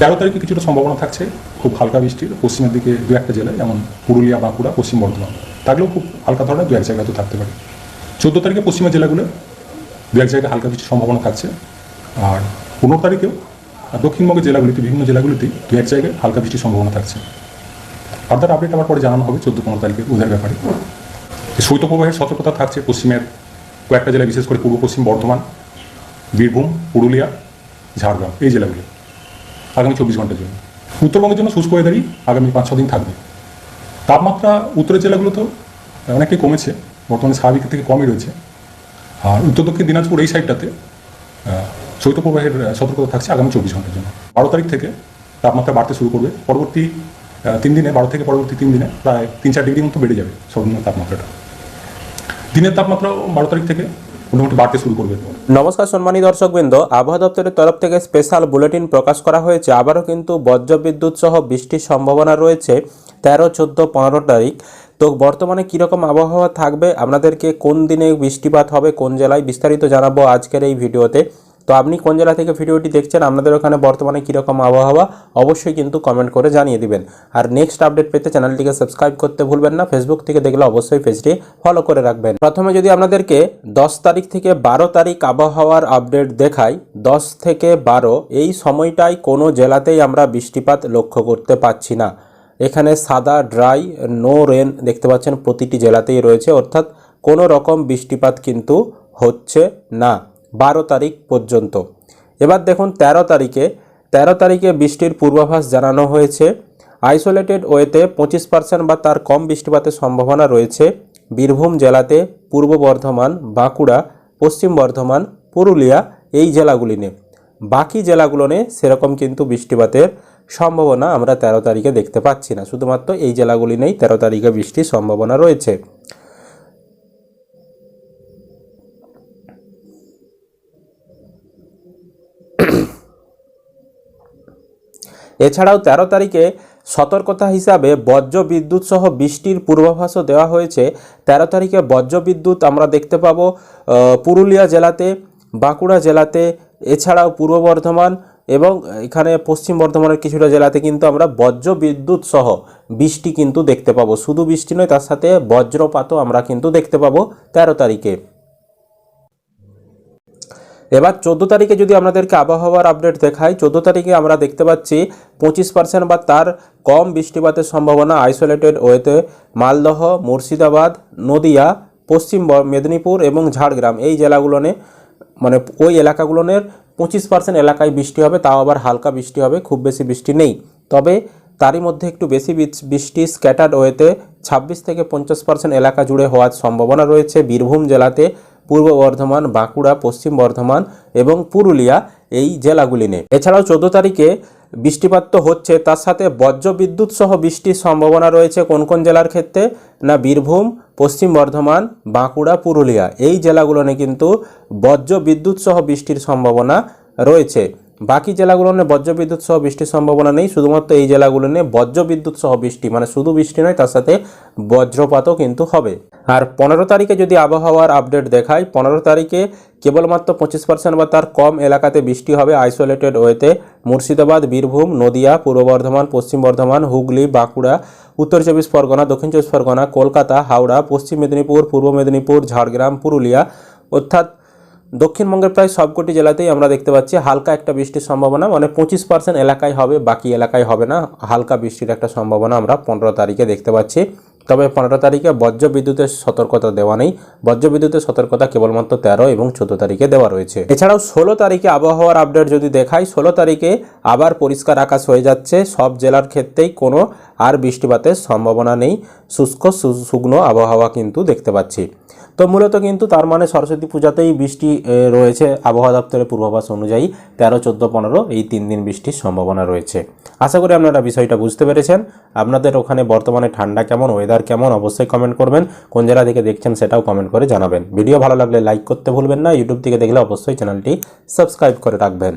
তেরো তারিখে কিছুটা সম্ভাবনা থাকছে। খুব হালকা বৃষ্টির পশ্চিমের দিকে দু একটা জেলায়, যেমন পুরুলিয়া, বাঁকুড়া, পশ্চিম বর্ধমান। থাকলেও খুব হালকা ধরনের দু এক জায়গায় তো থাকতে পারে। চোদ্দ তারিখে পশ্চিমের জেলাগুলো দু এক জায়গায় হালকা বৃষ্টির সম্ভাবনা থাকছে। আর পনেরো তারিখেও দক্ষিণবঙ্গের জেলাগুলিতে, বিভিন্ন জেলাগুলিতে দু এক জায়গায় হালকা বৃষ্টির সম্ভাবনা থাকছে। ফার্দার আপডেট আমার পরে জানানো হবে চোদ্দ পনেরো তারিখে ওদের ব্যাপারে। শৈত্যপ্রবাহের সতর্কতা থাকছে পশ্চিমের কয়েকটা জেলায়, বিশেষ করে পূর্ব পশ্চিম বর্ধমান, বীরভূম, পুরুলিয়া, ঝাড়গ্রাম, এই জেলাগুলি। আগামী চব্বিশ ঘণ্টার জন্য। উত্তরবঙ্গের জন্য শুষ্ক ওয়েদারই আগামী পাঁচ ছ দিন থাকবে। তাপমাত্রা উত্তরের জেলাগুলোতেও অনেকটাই কমেছে, বর্তমানে স্বাভাবিকের থেকে কমই রয়েছে। আর উত্তর দক্ষিণ দিনাজপুর এই সাইডটাতে শৈত্যপ্রবাহের সতর্কতা থাকছে আগামী চব্বিশ ঘণ্টার জন্য। বারো তারিখ থেকে তাপমাত্রা বাড়তে শুরু করবে। পরবর্তী তিন দিনে, বারো থেকে পরবর্তী তিন দিনে প্রায় তিন চার ডিগ্রি মতো বেড়ে যাবে সর্বনিম্ন তাপমাত্রাটা। দিনের তাপমাত্রাও বারো তারিখ থেকে মোটামুটি বাড়তে শুরু করবে। নমস্কার সম্মানী দর্শকবৃন্দ, আবহাওয়া দপ্তরের তরফ থেকে স্পেশাল বুলেটিন প্রকাশ করা হয়েছে। আবারও কিন্তু বজ্রবিদ্যুৎ সহ বৃষ্টির সম্ভাবনা রয়েছে। তেরো, চোদ্দ, পনেরো তারিখ। তো বর্তমানে কীরকম আবহাওয়া থাকবে? আপনাদেরকে কোন দিনে বৃষ্টিপাত হবে, কোন জেলায় বিস্তারিত জানাব আজকের এই ভিডিওতে। তো আপনি কোন জেলা থেকে ভিডিওটি দেখছেন, আপনাদের ওখানে বর্তমানে কীরকম আবহাওয়া, অবশ্যই কিন্তু কমেন্ট করে জানিয়ে দিবেন। আর নেক্সট আপডেট পেতে চ্যানেলটিকে সাবস্ক্রাইব করতে ভুলবেন না ফেসবুক থেকে দেখলে অবশ্যই পেজটি ফলো করে রাখবেন। প্রথমে যদি আপনাদেরকে দশ তারিখ থেকে বারো তারিখ আবহাওয়ার আপডেট দেখাই, দশ থেকে বারো এই সময়টায় কোনো জেলাতেই আমরা বৃষ্টিপাত লক্ষ্য করতে পারছি না। এখানে সাদা ড্রাই নো রেন দেখতে পাচ্ছেন, প্রতিটি জেলাতেই রয়েছে, অর্থাৎ কোনো রকম বৃষ্টিপাত কিন্তু হচ্ছে না। বারো তারিখ পর্যন্ত। এবার দেখুন ১৩ তারিখে ১৩ তারিখে বৃষ্টির পূর্বাভাস জানানো হয়েছে। আইসোলেটেড ওয়েতে পঁচিশ পার্সেন্ট বা তার কম বৃষ্টিপাতের সম্ভাবনা রয়েছে। বীরভূম জেলাতে পূর্ব বর্ধমান, বাঁকুড়া, পশ্চিম বর্ধমান, পুরুলিয়া এই জেলাগুলি নিয়ে। বাকি জেলাগুলো নিয়ে সেরকম কিন্তু বৃষ্টিপাতের সম্ভাবনা আমরা ১৩ তারিখে দেখতে পাচ্ছি না। শুধুমাত্র এই জেলাগুলি নেই ১৩ তারিখে বৃষ্টির সম্ভাবনা রয়েছে। এছাড়াও ১৩ তারিখে সতর্কতা হিসাবে বজ্র বিদ্যুৎ সহ বৃষ্টির পূর্বাভাসও দেওয়া হয়েছে। ১৩ তারিখে বজ্র বিদ্যুৎ আমরা দেখতে পাবো পুরুলিয়া জেলাতে, বাঁকুড়া জেলাতে, এছাড়াও পূর্ব বর্ধমান এবং এখানে পশ্চিম বর্ধমানের কিছুটা জেলাতে কিন্তু আমরা বজ্র বিদ্যুৎ সহ বৃষ্টি কিন্তু দেখতে পাবো। শুধু বৃষ্টি নয়, তার সাথে বজ্রপাতও আমরা কিন্তু দেখতে পাবো ১৩ তারিখে। এবার চোদ্দ তারিখে যদি আপনাদেরকে আবহাওয়ার আপডেট দেখাই, চোদ্দ তারিখে আমরা দেখতে পাচ্ছি পঁচিশ পার্সেন্ট বা তার কম বৃষ্টিপাতের সম্ভাবনা আইসোলেটেড ওয়েতে মালদহ, মুর্শিদাবাদ, নদিয়া, পশ্চিম মেদিনীপুর এবং ঝাড়গ্রাম। এই জেলাগুলোনে মানে ওই এলাকাগুলোনের পঁচিশ পার্সেন্ট এলাকায় বৃষ্টি হবে, তাও আবার হালকা বৃষ্টি হবে, খুব বেশি বৃষ্টি নেই। তবে তারই মধ্যে একটু বেশি বৃষ্টি স্ক্যাটার্ড ওয়েতে ছাব্বিশ থেকে পঞ্চাশ পার্সেন্ট এলাকা জুড়ে হওয়ার সম্ভাবনা রয়েছে। বীরভূম জেলাতে পূর্ব বর্ধমান, বাঁকুড়া, পশ্চিম বর্ধমান এবং পুরুলিয়া এই জেলাগুলি নিয়ে। এছাড়াও চোদ্দ তারিখে বৃষ্টিপাত তো হচ্ছে, তার সাথে বজ্র বিদ্যুৎ সহ বৃষ্টির সম্ভাবনা রয়েছে কোন কোন জেলার ক্ষেত্রে? না, বীরভূম, পশ্চিম বর্ধমান, বাঁকুড়া, পুরুলিয়া এই জেলাগুলোনে কিন্তু বজ্র বিদ্যুৎ সহ বৃষ্টির সম্ভাবনা রয়েছে। বাকি জেলাগুলো নিয়ে বজ্র বিদ্যুৎ সহ বৃষ্টির সম্ভাবনা নেই, শুধুমাত্র এই জেলাগুলো নিয়ে বজ্র বিদ্যুৎ সহ বৃষ্টি মানে শুধু বৃষ্টি নয়, তার সাথে বজ্রপাতও কিন্তু হবে। আর পনেরো তারিখে যদি আবহাওয়ার আপডেট দেখায় পনেরো তারিখে কেবলমাত্র পঁচিশ পার্সেন্ট বা তার কম এলাকাতে বৃষ্টি হবে আইসোলেটেড ওয়েতে। মুর্শিদাবাদ, বীরভূম, নদিয়া, পূর্ব বর্ধমান, পশ্চিম বর্ধমান, হুগলি, বাঁকুড়া, উত্তর চব্বিশ পরগনা, দক্ষিণ চব্বিশ পরগনা, কলকাতা, হাওড়া, পশ্চিম মেদিনীপুর, পূর্ব মেদিনীপুর, ঝাড়গ্রাম, পুরুলিয়া, অর্থাৎ দক্ষিণবঙ্গের প্রায় সবকটি জেলাতেই আমরা দেখতে পাচ্ছি হালকা একটা বৃষ্টির সম্ভাবনা মানে পঁচিশ পার্সেন্ট এলাকায় হবে, বাকি এলাকায় হবে না। হালকা বৃষ্টির একটা সম্ভাবনা আমরা পনেরো তারিখে দেখতে পাচ্ছি। তবে পনেরো তারিখে বজ্র বিদ্যুতের সতর্কতা দেওয়া নেই। বজ্র বিদ্যুতের সতর্কতা কেবলমাত্র তেরো এবং চোদ্দ তারিখে দেওয়া রয়েছে। এছাড়াও ষোলো তারিখে আবহাওয়ার আপডেট যদি দেখাই, ষোলো তারিখে আবার পরিষ্কার আকাশ হয়ে যাচ্ছে। সব জেলার ক্ষেত্রেই কোনো আর বৃষ্টিপাতের সম্ভাবনা নেই। শুষ্ক শুকনো আবহাওয়া কিন্তু দেখতে পাচ্ছি। তো মূলত কিন্তু তার মানে সরস্বতী পূজাতেই বৃষ্টি রয়েছে। আবহাওয়া দপ্তরের পূর্বাভাস অনুযায়ী তেরো, চোদ্দ, পনেরো এই তিন দিন বৃষ্টির সম্ভাবনা রয়েছে। আশা করি আপনারা বিষয়টা বুঝতে পেরেছেন। আপনাদের ওখানে বর্তমানে ঠান্ডা কেমন ওয়েদার কেমন, অবশ্যই কমেন্ট করবেন। কোন জেলা থেকে দেখছেন সেটাও কমেন্ট করে জানাবেন। ভিডিও ভালো লাগলে লাইক করতে ভুলবেন না। ইউটিউব থেকে দেখলে অবশ্যই চ্যানেলটি সাবস্ক্রাইব করে রাখবেন।